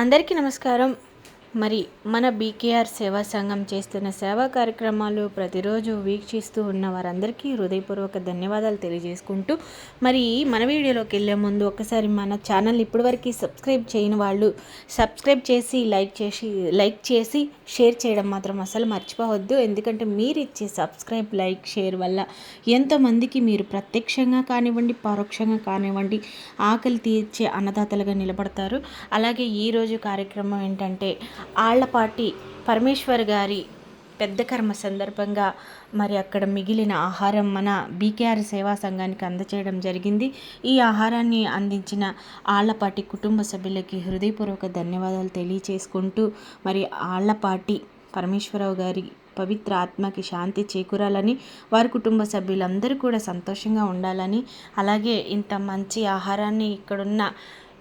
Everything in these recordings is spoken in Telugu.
అందరికీ నమస్కారం. మరి మన బీకేఆర్ సేవా సంఘం చేస్తున్న సేవా కార్యక్రమాలు ప్రతిరోజు వీక్షిస్తూ ఉన్న వారందరికీ హృదయపూర్వక ధన్యవాదాలు తెలియజేసుకుంటూ మరి మన వీడియోలోకి వెళ్ళే ముందు ఒకసారి మన ఛానల్ ఇప్పటివరకు సబ్స్క్రైబ్ చేయని వాళ్ళు సబ్స్క్రైబ్ చేసి లైక్ చేసి లైక్ చేసి షేర్ చేయడం మాత్రం అసలు మర్చిపోవద్దు. ఎందుకంటే మీరు ఇచ్చే సబ్స్క్రైబ్ లైక్ షేర్ వల్ల ఎంతోమందికి మీరు ప్రత్యక్షంగా కానివ్వండి పరోక్షంగా కానివ్వండి ఆకలి తీర్చే అన్నదాతలుగా నిలబడతారు. అలాగే ఈరోజు కార్యక్రమం ఏంటంటే ఆళ్ళపాటి పరమేశ్వర్ గారి పెద్ద కర్మ సందర్భంగా మరి అక్కడ మిగిలిన ఆహారం మన బీకేఆర్ సేవా సంఘానికి అందచేయడం జరిగింది. ఈ ఆహారాన్ని అందించిన ఆళ్ళపాటి కుటుంబ సభ్యులకి హృదయపూర్వక ధన్యవాదాలు తెలియచేసుకుంటూ మరి ఆళ్ళపాటి పరమేశ్వరరావు గారి పవిత్ర ఆత్మకి శాంతి చేకూరాలని వారి కుటుంబ సభ్యులందరూ కూడా సంతోషంగా ఉండాలని అలాగే ఇంత మంచి ఆహారాన్ని ఇక్కడున్న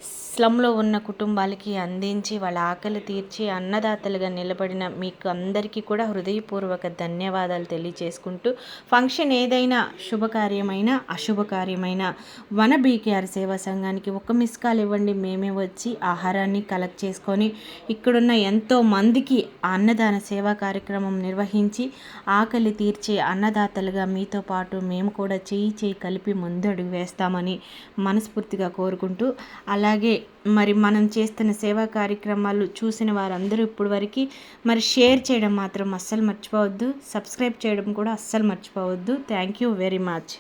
స్లంలో ఉన్న కుటుంబాలకి అందించి వాళ్ళ ఆకలి తీర్చి అన్నదాతలుగా నిలబడిన మీకు అందరికీ కూడా హృదయపూర్వక ధన్యవాదాలు తెలియచేసుకుంటూ ఫంక్షన్ ఏదైనా శుభకార్యమైన అశుభకార్యమైన వన బీకేఆర్ సేవా సంఘానికి ఒక మిస్ కాల్ ఇవ్వండి. మేమే వచ్చి ఆహారాన్ని కలెక్ట్ చేసుకొని ఇక్కడున్న ఎంతో మందికి అన్నదాన సేవా కార్యక్రమం నిర్వహించి ఆకలి తీర్చే అన్నదాతలుగా మీతో పాటు మేము కూడా చేయి చేయి కలిపి ముందడుగు వేస్తామని మనస్ఫూర్తిగా కోరుకుంటూ అలా అలాగే మరి మనం చేస్తున్న సేవా కార్యక్రమాలు చూసిన వారందరూ ఇప్పుడు వరకు మరి షేర్ చేయడం మాత్రం అస్సలు మర్చిపోవద్దు సబ్స్క్రైబ్ చేయడం కూడా అస్సలు మర్చిపోవద్దు. Thank you very much